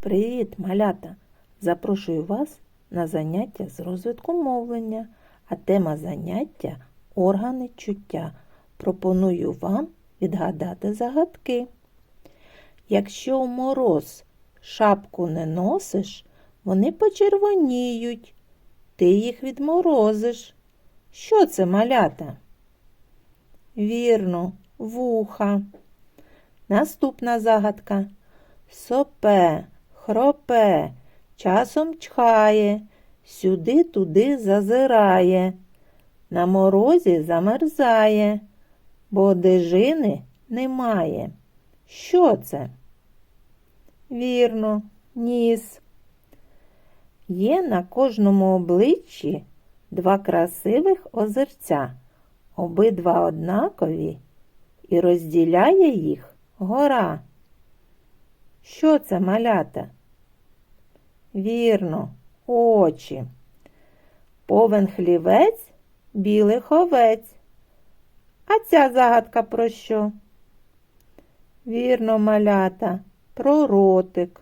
Привіт, малята! Запрошую вас на заняття з розвитку мовлення, а тема заняття органи чуття. Пропоную вам відгадати загадки. Якщо в мороз шапку не носиш, вони почервоніють. Ти їх відморозиш. Що це малята? Вірно, вуха. Наступна загадка. Сопе, хропе, часом чхає, сюди-туди зазирає, на морозі замерзає, бо одежини немає. Що це? Вірно, ніс. Є на кожному обличчі два красивих озерця, обидва однакові, і розділяє їх гора. Що це малята? Вірно, очі. Повен хлівець, білий ховець. А ця загадка про що? Вірно, малята, про ротик.